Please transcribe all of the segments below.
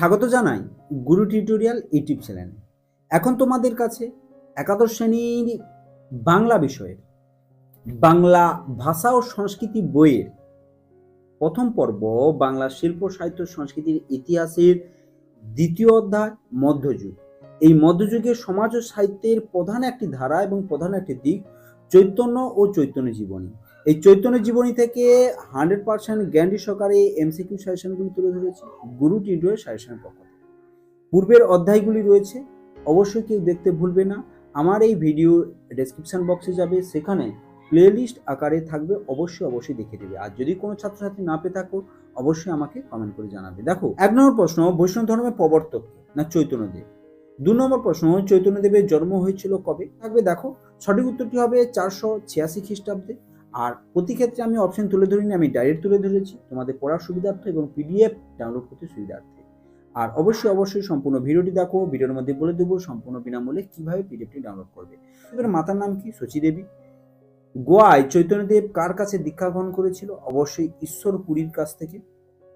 স্বাগত জানাই গুরু tutorial YouTube চ্যানেলে। এখন তোমাদের কাছে একাদশ শ্রেণির বাংলা বিষয়ের, বাংলা ভাষা ও সংস্কৃতি বইয়ের প্রথম পর্ব, বাংলা শিল্প, সাহিত্য, সংস্কৃতির ইতিহাসের দ্বিতীয় অধ্যায়, মধ্যযুগ। এই মধ্যযুগে সমাজ ও সাহিত্যের প্রধান একটি ধারা এবং প্রধান একটি দিক, চৈতন্য ও চৈতন্য জীবনী। এই চৈতন্য জীবনী থেকে হান্ড্রেড পার্সেন্ট গ্যারান্টি সহকারে এমসিকিউ সাজেশনগুলি তুলে ধরেছে, গুরু টিউটোরিয়াল সাজেশনের পক্ষ পূর্বের অধ্যায়গুলি রয়েছে, অবশ্যই কেউ দেখতে ভুলবে না। আমার এই ভিডিও ডেসক্রিপশন বক্সে যাবে, সেখানে প্লেলিস্ট আকারে থাকবে, অবশ্যই অবশ্যই দেখে দেবে। আর যদি কোনো ছাত্রছাত্রী না পেয়ে থাকো, অবশ্যই আমাকে কমেন্ট করে জানাবে। দেখো, এক নম্বর প্রশ্ন, বৈষ্ণব ধর্মের প্রবর্তক? না চৈতন্যদেব? দু নম্বর প্রশ্ন, চৈতন্যদেবের জন্ম হয়েছিল কবে? থাকবে, দেখো, সঠিক উত্তরটি হবে চারশো ছিয়াশি খ্রিস্টাব্দে। আর প্রতি ক্ষেত্রে আমি অপশন তুলে ধরিনি, আমি ডাইরেক্ট তুলে ধরেছি। তোমাদের পড়ার সুবিধার্থে এবং পিডিএফ ডাউনলোড করতে সুবিধার্থে। আর অবশ্যই অবশ্যই সম্পূর্ণ ভিডিওটি দেখো, ভিডিওর মধ্যে বলে দেবো সম্পূর্ণ বিনামূল্যে কীভাবে পিডিএফটি ডাউনলোড করবে। এবার মাতার নাম কি? শচী দেবী। গোয়ায় চৈতন্যদেব কার কাছে দীক্ষা গ্রহণ করেছিল? অবশ্যই ঈশ্বর পুরীর কাছ থেকে।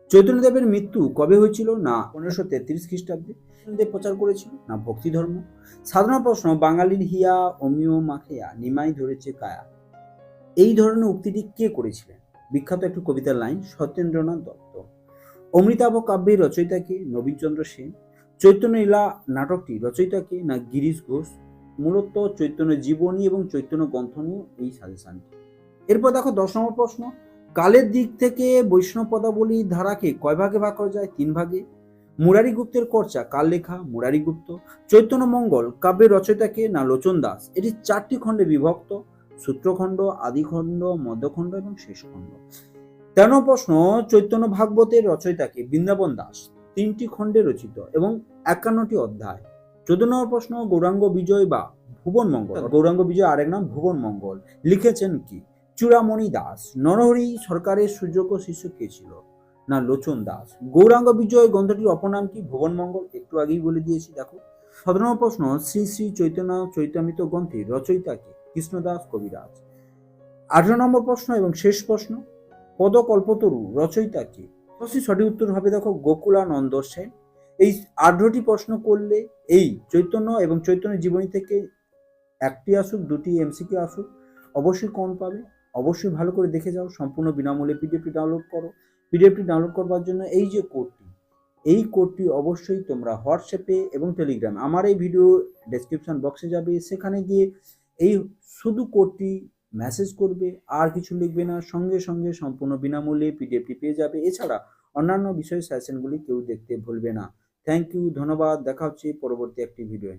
চৈতন্যদেবের মৃত্যু কবে হয়েছিল? না, পনেরোশো তেত্রিশ খ্রিস্টাব্দে। দেব প্রচার করেছিল, না ভক্তি ধর্ম? সাধারণ প্রশ্ন, বাঙালির হিয়া, অমিয় মাখেয়া, নিমাই ধরেছে কায়া। এই ধরনের উক্তিটি কে করেছিলেন? বিখ্যাত একটি কবিতার লাইন, সত্যেন্দ্রনাথ দত্ত। অমৃতাভ কাব্যের রচয়িতাকে নবীনচন্দ্র সেন চৈতন্য লীলা নাটকটি রচয়িতাকে না গিরিশ ঘোষ, মূলত চৈতন্য জীবনী এবং চৈতন্য গ্রন্থ নিয়ে এই সাজেশনটি। এরপর দেখো দশ নম্বর প্রশ্ন, কালের দিক থেকে বৈষ্ণব পদাবলী ধারাকে কয় ভাগে ভাগ করা যায়? তিন ভাগে। মুরারি গুপ্তের কর্চা কার লেখা? মুরারি গুপ্ত চৈতন্য মঙ্গল কাব্যের রচয়িতাকে না লোচন দাস? এটি চারটি খণ্ডে বিভক্ত। সূত্রখণ্ড আদিখণ্ড মধ্যখণ্ড এবং শেষখণ্ড। তেরো প্রশ্ন চৈতন্য ভাগবতের রচয়িতাকে বৃন্দাবন দাস। তিনটি খণ্ডে রচিত এবং একান্নটি অধ্যায়। চোদ্দ নম্বর প্রশ্ন গৌরাঙ্গ বিজয় বা ভুবন মঙ্গল? গৌরাঙ্গ বিজয় আরেক নাম ভুবন মঙ্গল। লিখেছেন কি? চূড়ামণি দাস। নরহরি সরকারের সুযোগ্য শিষ্য কে ছিল? না লোচন দাস। গৌরাঙ্গ বিজয় গ্রন্থটির অপর নাম কি? ভুবন মঙ্গল। একটু আগেই বলে দিয়েছি দেখো। সতেরো নম্বর প্রশ্ন শ্রী শ্রী চৈতন্য চৈতামিত গ্রন্থের রচয়িতাকে কৃষ্ণদাস কবিরাজ। আঠারো নম্বর প্রশ্ন এবং শেষ প্রশ্ন, পদকল্পতরু রচয়িতা কে? অবশ্যই সঠিক উত্তর হবে দেখো গোকুলানন্দ সেন। এই আঠারোটি প্রশ্ন করলে এই চৈতন্য এবং চৈতন্য জীবনী থেকে একটি আসুক, দুটি এমসিকিউ আসুক, অবশ্যই কম পাবে। অবশ্যই ভালো করে দেখে যাও, সম্পূর্ণ বিনামূল্যে পিডিএফটি ডাউনলোড করো। পিডিএফটি ডাউনলোড করবার জন্য এই যে কোডটি, এই কোডটি অবশ্যই তোমরা হোয়াটসঅ্যাপে এবং টেলিগ্রামে। আমার এই ভিডিও ডেসক্রিপশন বক্সে যাবে। সেখানে গিয়ে এই শুধু কোডটি মেসেজ করবে, আর কিছু লিখবে না, সঙ্গে সঙ্গে সম্পূর্ণ বিনামূল্যে পিডিএফটি পেয়ে যাবে। এছাড়া অন্যান্য বিষয় সেশনগুলি কেউ দেখতে ভুলবে না। থ্যাংক ইউ ধন্যবাদ, দেখা হচ্ছে পরবর্তী একটি ভিডিওয়ে